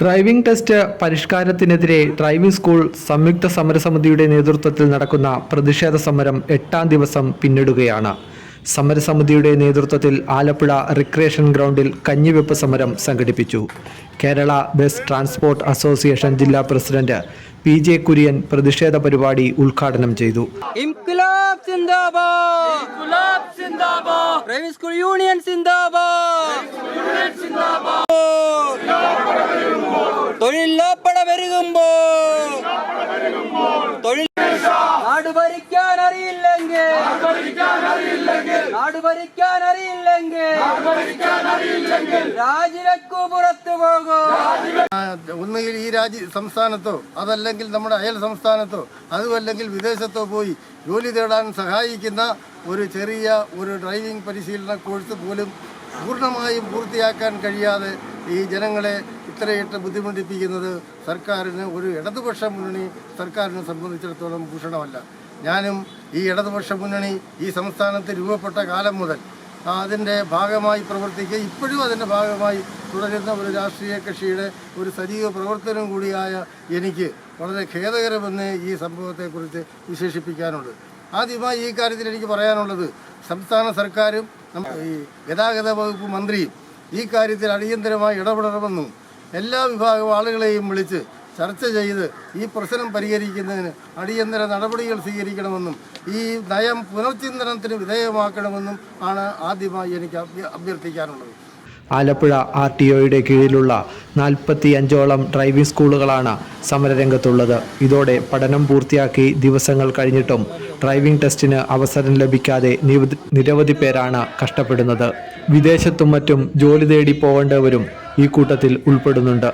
Driving test പരിഷ്കാരത്തിനെതിരെ driving school സംയുക്ത സമരസമിതിയുടെ നേതൃത്വത്തിൽ നടക്കുന്ന പ്രതിഷേധ സമരം എട്ടാം ദിവസം പിന്നിടുകയാണ്. സമരസമിതിയുടെ നേതൃത്വത്തിൽ ആലപ്പുഴ റിക്രിയേഷൻ ഗ്രൗണ്ടിൽ കഞ്ഞിവെപ്പ് സമരം സംഘടിപ്പിച്ചു. കേരള ബസ് ട്രാൻസ്പോർട്ട് അസോസിയേഷൻ ജില്ലാ പ്രസിഡന്റ് പി ജെ കുര്യൻ പ്രതിഷേധ പരിപാടി ഉദ്ഘാടനം ചെയ്തു. ഇൻകുലാബ് സിന്ദാബാദ്. ഇൻകുലാബ് സിന്ദാബാദ്. പ്രൈവറ്റ് സ്കൂൾ യൂണിയൻ സിന്ദാബാദ്. യൂണിയൻ സിന്ദാബാദ്. തൊഴിലാപ്പട പെരുകുമ്പോൾ. തൊഴിൽ നാട് ഭരിക്കാൻ അറിയില്ലെങ്കിൽ. നാട് ഭരിക്കാൻ അറിയില്ലെങ്കിൽ. രാജിവെക്കു പുറത്തു പോകും. ഒന്നുകിൽ ഈ രാജ്യ സംസ്ഥാനത്തോ അതല്ലെങ്കിൽ നമ്മുടെ അയൽ സംസ്ഥാനത്തോ അതുമല്ലെങ്കിൽ വിദേശത്തോ പോയി ജോലി തേടാൻ സഹായിക്കുന്ന ഒരു ചെറിയ ഒരു ഡ്രൈവിംഗ് പരിശീലന കോഴ്സ് പോലും പൂർണമായും പൂർത്തിയാക്കാൻ കഴിയാതെ ഈ ജനങ്ങളെ ഇത്രയിട്ട് ബുദ്ധിമുട്ടിപ്പിക്കുന്നത് സർക്കാരിന് ഒരു ഇടതുപക്ഷ മുന്നണി സർക്കാരിനെ സംബന്ധിച്ചിടത്തോളം ഭൂഷണമല്ല. ഞാനും ഈ ഇടതുപക്ഷ മുന്നണി ഈ സംസ്ഥാനത്ത് രൂപപ്പെട്ട കാലം മുതൽ അതിന്റെ ഭാഗമായി പ്രവർത്തിക്കുക ഇപ്പോഴും അതിന്റെ ഭാഗമായി തുടരുന്ന ഒരു രാഷ്ട്രീയ കക്ഷിയുടെ ഒരു സജീവ പ്രവർത്തനം കൂടിയായ എനിക്ക് വളരെ ഖേദകരമെന്ന് ഈ സംഭവത്തെക്കുറിച്ച് വിശേഷിപ്പിക്കാനുണ്ട്. ആദ്യമായി ഈ കാര്യത്തിൽ എനിക്ക് പറയാനുള്ളത് സംസ്ഥാന സർക്കാരും ഈ ഗതാഗത വകുപ്പ് മന്ത്രിയും ഈ കാര്യത്തിൽ അടിയന്തരമായി ഇടപെടണമെന്നും എല്ലാ വിഭാഗം ആളുകളെയും വിളിച്ച് ചർച്ച ചെയ്ത് ഈ പ്രശ്നം പരിഹരിക്കുന്നതിന് അടിയന്തര നടപടികൾ സ്വീകരിക്കണമെന്നും ഈ നയം പുനർചിന്തനത്തിന് വിധേയമാക്കണമെന്നും ആണ് ആദ്യമായി എനിക്ക് അഭ്യർത്ഥിക്കാനുള്ളത്. ആലപ്പുഴ ആർ ടി ഒയുടെ കീഴിലുള്ള നാൽപ്പത്തി അഞ്ചോളം ഡ്രൈവിംഗ് സ്കൂളുകളാണ് സമരരംഗത്തുള്ളത്. ഇതോടെ പഠനം പൂർത്തിയാക്കി ദിവസങ്ങൾ കഴിഞ്ഞിട്ടും ഡ്രൈവിംഗ് ടെസ്റ്റിന് അവസരം ലഭിക്കാതെ നിരവധി പേരാണ് കഷ്ടപ്പെടുന്നത്. വിദേശത്തും മറ്റും ജോലി തേടി പോകേണ്ടവരും ഈ കൂട്ടത്തിൽ ഉൾപ്പെടുന്നുണ്ട്.